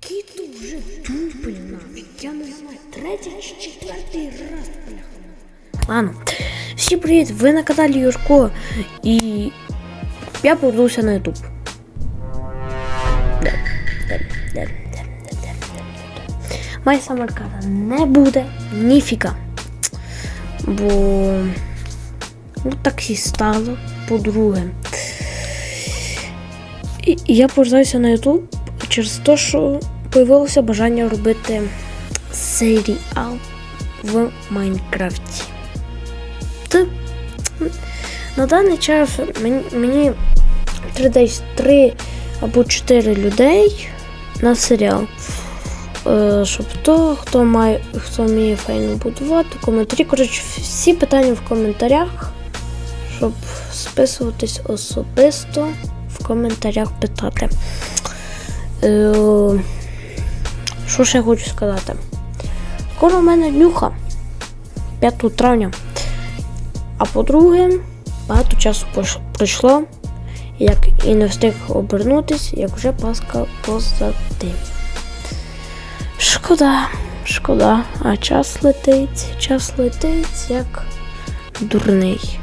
Тут вже дубль навіть. Я не знаю, третій чи четвертий раз бляха. Ладно. Всім привіт! Ви на каналі Юрко і я повернувся на да. Моя самарката не буде ніфіга. Бо ну так і стало. По-друге. Я повертаюся на YouTube через те, що появилося бажання робити серіал в Майнкрафті. Та, на даний час мені, мені десь 3 або 4 людей на серіал. Е, щоб то, хто має, хто вміє файно будувати, коментарі. Коротше, всі питання в коментарях, щоб списуватись особисто в коментарях питати. Е, що ще хочу сказати? Скоро в мене днюха 5 травня. А по-друге, багато часу пройшло, як і не встиг обернутись, як вже Пасха позади. Шкода, шкода, а час летить, час летить як дурний.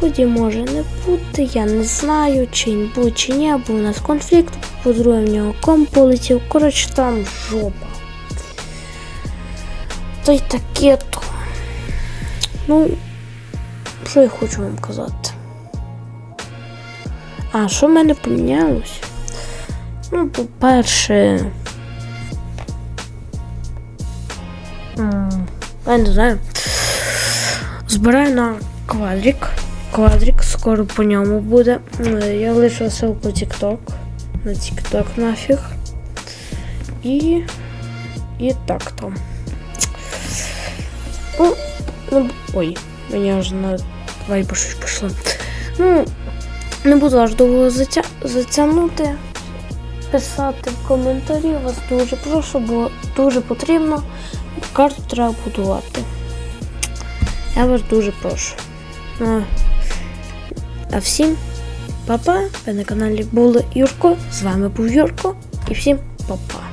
Вроді може не бути, я не знаю, чи він буде, чи ні, бо у нас конфлікт, по-друге, в нього комп полетів, коротше там жопа. Та й таке то. Ну, що я хочу вам казати? А, що в мене помінялось? Ну, по-перше. Я не знаю. Збираю на квадрик. Квадрик, скоро по ньому буде. Е, Я лишу ссылку в TikTok. На TikTok нафіг. І. І так там. Ну, ну, ой, мені аж на вайбу щось пішло. Ну, не буду аж довго затя... затягнути. Писати в коментарі вас дуже прошу, бо дуже потрібно. Карту треба будувати. Я вас дуже прошу. Ну, а всім па-па. Ви на каналі були Юрко. З вами був Юрко. І всім па-па.